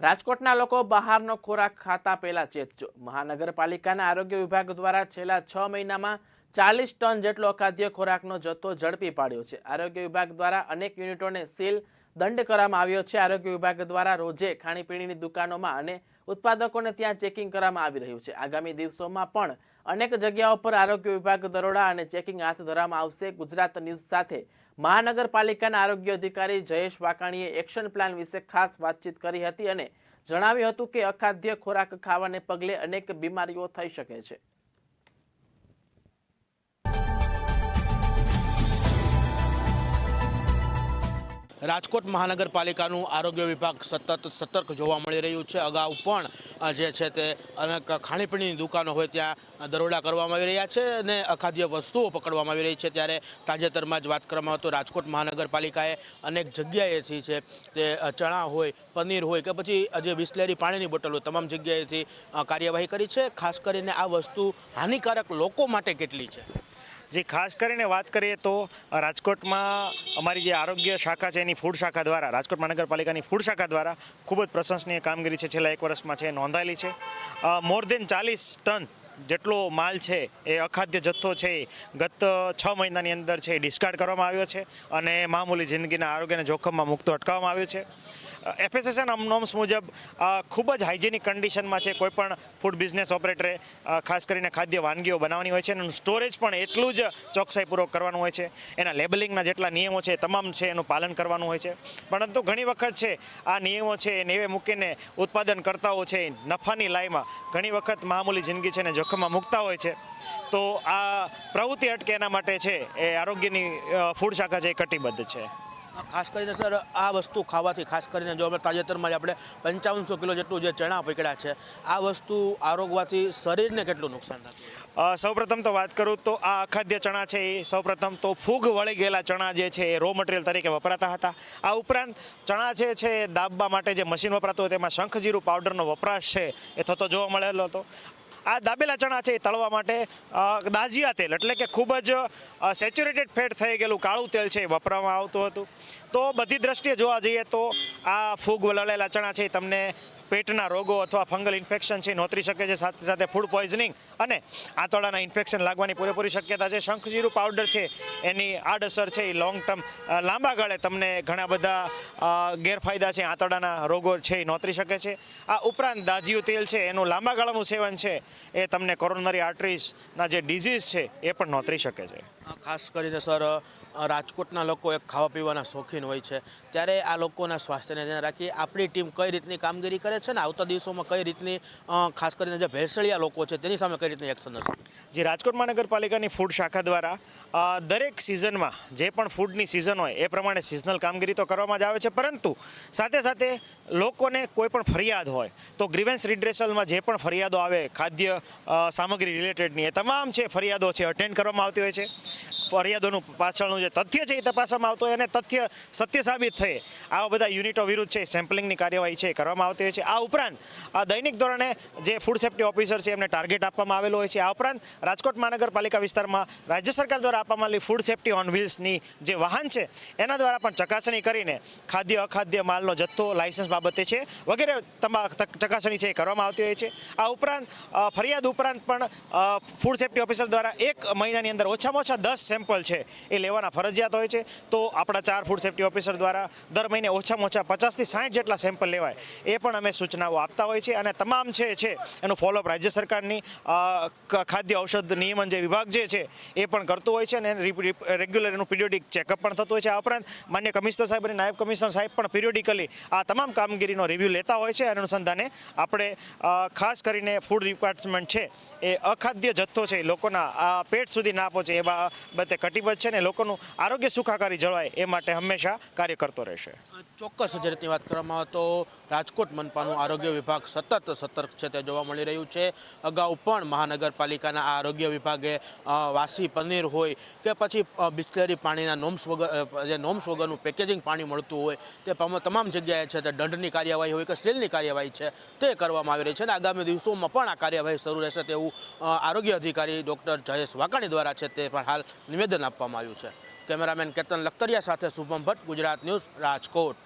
રાજકોટના લોકો બહારનો ખોરાક ખાતા પહેલા ચેતજો મહાનગરપાલિકાના આરોગ્ય વિભાગ દ્વારા છેલ્લા છ મહિનામાં ચાલીસ ટન જેટલો અખાદ્ય ખોરાકનો જથ્થો ઝડપી પાડ્યો છે. આરોગ્ય વિભાગ દ્વારા અનેક યુનિટોને સીલ દંડ કરવામાં આવ્યો છે. આરોગ્ય વિભાગ દ્વારા રોજે ખાણીપીણીની દુકાનોમાં અને ઉત્પાદકોને ત્યાં ચેકિંગ કરવામાં આવી રહ્યું છે. આગામી દિવસોમાં પણ અનેક જગ્યાઓ પર આરોગ્ય વિભાગ દરોડા અને ચેકિંગ હાથ ધરવામાં આવશે. ગુજરાત ન્યૂઝ સાથે મહાનગરપાલિકાના આરોગ્ય અધિકારી જયેશ વાકાણીએ એક્શન પ્લાન વિશે ખાસ વાતચીત કરી હતી અને જણાવ્યું હતું કે અખાદ્ય ખોરાક ખાવાને પગલે અનેક બીમારીઓ થઈ શકે છે. રાજકોટ મહાનગરપાલિકાનું આરોગ્ય વિભાગ સતત સતર્ક જોવા મળી રહ્યું છે. અગાઉ પણ જે છે તે અનેક ખાણીપીણીની દુકાનો હોય ત્યાં દરોડા કરવામાં આવી રહ્યા છે અને અખાદ્ય વસ્તુઓ પકડવામાં આવી રહી છે. ત્યારે તાજેતરમાં જ વાત કરવામાં તો રાજકોટ મહાનગરપાલિકાએ અનેક જગ્યાએથી છે તે ચણા હોય, પનીર હોય કે પછી જે બિસ્લેરી પાણીની બોટલો તમામ જગ્યાએથી કાર્યવાહી કરી છે. ખાસ કરીને આ વસ્તુ હાનિકારક લોકો માટે કેટલી છે? જે ખાસ કરીને વાત કરીએ તો રાજકોટમાં અમારી જે આરોગ્ય શાખા છે એની ફૂડ શાખા દ્વારા, રાજકોટ મહાનગરપાલિકાની ફૂડ શાખા દ્વારા ખૂબ જ પ્રશંસનીય કામગીરી છે. છેલ્લા એક વર્ષમાં છે નોંધાયેલી છે. મોર દેન ચાલીસ ટન જેટલો માલ છે એ અખાદ્ય જથ્થો છે ગત છ મહિનાની અંદર છે ડિસ્કાર્ડ કરવામાં આવ્યો છે અને મામૂલી જિંદગીના આરોગ્યને જોખમમાં મુક્ત અટકાવવામાં આવ્યો છે. એફએસએસએન નોમ્સ મુજબ ખૂબ જ હાઇજેનિક કન્ડિશનમાં છે કોઈ પણ ફૂડ બિઝનેસ ઓપરેટરે ખાસ કરીને ખાદ્ય વાનગીઓ બનાવવાની હોય છે અને એનું સ્ટોરેજ પણ એટલું જ ચોકસાઈપૂર્વક કરવાનું હોય છે. એના લેબલિંગના જેટલા નિયમો છે તમામ છે એનું પાલન કરવાનું હોય છે. પરંતુ ઘણી વખત છે, આ નિયમો છે એ નેવે મૂકીને ઉત્પાદનકર્તાઓ છે નફાની લાઈમાં ઘણી વખત મામૂલી જિંદગી છે ને જોખમમાં મૂકતા હોય છે. તો આ પ્રવૃત્તિ અટકે એના માટે છે એ આરોગ્યની ફૂડ શાખા છે એ કટિબદ્ધ છે. ખાસ કરીને સર, આ વસ્તુ ખાવાથી, ખાસ કરીને જો અમે તાજેતરમાં જ આપણે પંચાવનસો કિલો જેટલું જે ચણા પકડ્યા છે, આ વસ્તુ આરોગવાથી શરીરને કેટલું નુકસાન થતું સૌપ્રથમ તો વાત કરું તો આ અખાદ્ય ચણા છે એ. સૌપ્રથમ તો ફૂગ વળી ગયેલા ચણા જે છે એ રો મટીરિયલ તરીકે વપરાતા હતા. આ ઉપરાંત ચણા છે છે દાબવા માટે જે મશીન વપરાતું હોય તેમાં શંખજીરું પાવડરનો વપરાશ છે એ થતો જોવા મળેલો હતો. આ દાબેલા ચણા છે એ તળવા માટે દાજિયા તેલ, એટલે કે ખૂબ જ સેચ્યુરેટેડ ફેટ થઈ ગયેલું કાળું તેલ છે એ વપરાવામાં આવતું હતું. તો બધી દ્રષ્ટિએ જોવા જઈએ તો આ ફૂગ લળેલા ચણા છે તમને પેટના રોગો અથવા ફંગલ ઇન્ફેક્શન છે નોતરી શકે છે, સાથે સાથે ફૂડ પોઈઝનિંગ અને આંતરડાના ઇન્ફેક્શન લાગવાની પૂરેપૂરી શક્યતા છે. શંખજીરું પાવડર છે, એની આડઅસર છે, એ લોંગ ટર્મ લાંબા ગાળે તમને ઘણા બધા ગેરફાયદા છે, આંતરડાના રોગો છે, એ નોતરી શકે છે. આ ઉપરાંત દાજીયું તેલ છે, એનું લાંબા ગાળાનું સેવન છે, એ તમને કોરોનરી આર્ટરીઝના જે ડિઝીઝ છે, એ પણ નોતરી શકે છે. ખાસ કરીને સર રાજકોટના લોકો એક ખાવા પીવાના શોખીન હોય છે. ત્યારે આ લોકોના સ્વાસ્થ્યને ધ્યાન રાખી આપણી ટીમ કઈ રીતની કામગીરી કરે છે ને? આવતા દિવસોમાં કઈ રીતની ખાસ કરીને જે ભેળસેળિયા લોકો છે, તેની સામે કઈ રીતની એક્શન જે રાજકોટ મહાનગરપાલિકાની ફૂડ શાખા દ્વારા દરેક સિઝનમાં જે પણ ફૂડની સિઝન હોય, એ પ્રમાણે સિઝનલ કામગીરી તો કરવામાં જ આવે છે, પરંતુ સાથે સાથે લોકોને કોઈ પણ ફરિયાદ હોય, તો ગ્રીવેન્સ રિડ્રેસલમાં જે પણ ફરિયાદો આવે, ખાદ્ય સામગ્રી રિલેટેડની એ તમામ છે ફરિયાદો છે અટેન્ડ કરવામાં આવતી હોય છે. ફરિયાદોનું પાછળનું જે તથ્ય છે એ તપાસવામાં આવતું હોય અને તથ્ય સત્ય સાબિત થઈ આવા બધા યુનિટો વિરુદ્ધ છે, સેમ્પલિંગની કાર્યવાહી છે કરવામાં આવતી હોય છે. આ ઉપરાંત દૈનિક ધોરણે જે ફૂડ સેફ્ટી ઓફિસર છે એમને ટાર્ગેટ આપવામાં આવેલો હોય છે. આ ઉપરાંત, રાજકોટ મહાનગરપાલિકા વિસ્તારમાં રાજ્ય સરકાર દ્વારા આપવામાં આવેલી ફૂડ સેફ્ટી ઓન વ્હીલ્સની જે વાહન છે, એના દ્વારા પણ ચકાસણી કરીને ખાદ્ય, અખાદ્ય માલનો જથ્થો, લાયસન્સ બાબતે છે, વગેરે ચકાસણી છે એ કરવામાં આવતી હોય છે. આ ઉપરાંત ફરિયાદ ઉપરાંત પણ ફૂડ સેફ્ટી ઓફિસર દ્વારા એક મહિનાની અંદર ઓછામાં ઓછા દસ સેમ્પલ છે, એ લેવાના ફરજિયાત હોય છે. તો આપણા ચાર ફૂડ સેફ્ટી ઓફિસર દ્વારા દર મહિને ઓછામાં ઓછા પચાસથી સાઠ જેટલા સેમ્પલ લેવાય. એ પણ અમે સૂચનાઓ આપતા હોય છે અને તમામ છે છે, એનું ફોલોઅપ રાજ્ય સરકારની ખાદ્ય ઔષધ નિયમન જે વિભાગ જે છે, એ પણ કરતું હોય છે અને રેગ્યુલર એનું પીરિયોડિક ચેકઅપ પણ થતું હોય છે. આ ઉપરાંત માન્ય કમિશનર સાહેબ અને નાયબ કમિશનર સાહેબ પણ પીરિયોડિકલી આ તમામ કામગીરીનો રિવ્યૂ લેતા હોય છે. અને અનુસંધાને આપણે ખાસ કરીને ફૂડ ડિપાર્ટમેન્ટ છે, એ અખાદ્ય જથ્થો છે લોકોના પેટ સુધી ના પહોંચે એ બાબતે કટિબદ્ધ છે ને લોકોનું આરોગ્ય સુખાકારી જળવાય એ માટે હંમેશા કાર્ય કરતો રહેશે. ચોક્કસ જે વાત કરવામાં તો રાજકોટ મનપાનું આરોગ્ય વિભાગ સતત સતર્ક છે તે જોવા મળી રહ્યું છે. અગાઉ પણ મહાનગરપાલિકાના આરોગ્ય વિભાગે વાસી પનીર હોય કે પછી બિસ્લેરી પાણીના નોમ્સ વગર જે નોમ્સ વગરનું પેકેજિંગ પાણી મળતું હોય તે તમામ જગ્યાએ છે તે દંડની કાર્યવાહી હોય કે સીલની કાર્યવાહી છે તે કરવામાં આવી રહી છે અને આગામી દિવસોમાં પણ આ કાર્યવાહી શરૂ રહેશે તેવું આરોગ્ય અધિકારી ડૉક્ટર જયેશ વાકાણી દ્વારા છે તે પણ હાલ નિવેદન આપવામાં આવ્યું છે. કેમેરામેન કેતન લખતરિયા સાથે શુભમ ભટ્ટ ગુજરાત ન્યૂઝ રાજકોટ.